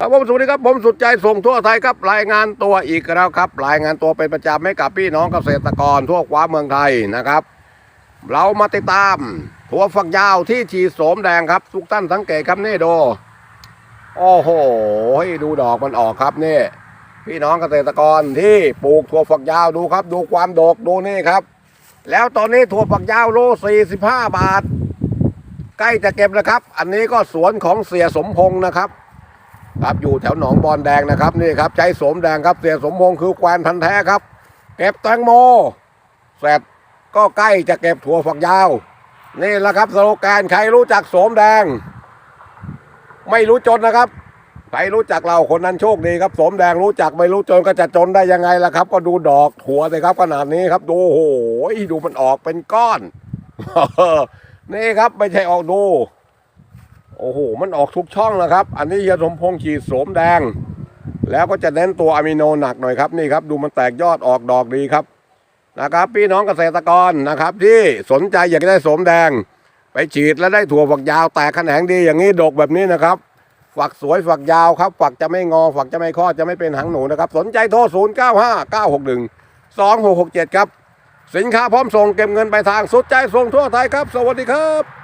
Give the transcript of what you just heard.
ครับผมสวัสดีครับผมสุดใจส่งทั่วไทยครับรายงานตัวอีกแล้วครับ รายงานตัวเป็นประจำให้กับพี่น้องเกษตรกรทั่วฟ้าเมืองไทยนะครับ เรามาติดตามถั่วฝักยาวที่ฉีดโสมแดงครับ ทุกท่านสังเกตครับนี่ดูโอ้โหดูดอกมันออกครับนี่พี่น้องเกษตรกรที่ปลูกถั่วฝักยาวดูครับ ดูความดกดูนี่ครับ แล้วตอนนี้ถั่วฝักยาวโล45 บาท ใกล้จะเก็บนะครับ อันนี้ก็สวนของเสียสมพงษ์นะครับ ครับอยู่แถวหนองบอนแดงนะครับนี่ครับใช้สมแดงครับเสียสมพงษ์คือแควนพันแท้ครับ เก็บแตงโมเสร็จก็ใกล้จะเก็บถั่วฝักยาว นี่แหละครับสโลแกนใครรู้จักสมแดง ไม่รู้จนนะครับใครรู้จักเราคนนั้นโชคดีครับสมแดงรู้จักไม่รู้จนก็จะจนได้ยังไงล่ะครับ ก็ดูดอกถั่วเลยครับขนาดนี้ครับดูโอ้โหดูมันออกเป็นก้อน นี่ครับไม่ใช่ออกดู โอ้โห มันออกทุกช่องนะครับ อันนี้เฮียสมพงษ์ฉีดโสมแดง แล้วก็จะเน้นตัวอะมิโนหนักหน่อยครับนี่ครับ ดูมันแตกยอดออกดอกดีครับนะครับ พี่น้องเกษตรกรนะครับ ที่สนใจอยากได้โสมแดง ไปฉีดแล้วได้ถั่วฝักยาวแตกแขนงดีอย่างนี้ดกแบบนี้นะครับ ฝักสวยฝักยาวครับ ฝักจะไม่งอ ฝักจะไม่คอดจะไม่เป็นหางหนูนะครับ สนใจโทร 0 9 5 9 6 1 2 6 6 7 ครับ สินค้าพร้อมส่งเก็บเงินไปลายทางสุดใจส่งทั่วไทยครับ สวัสดีครับ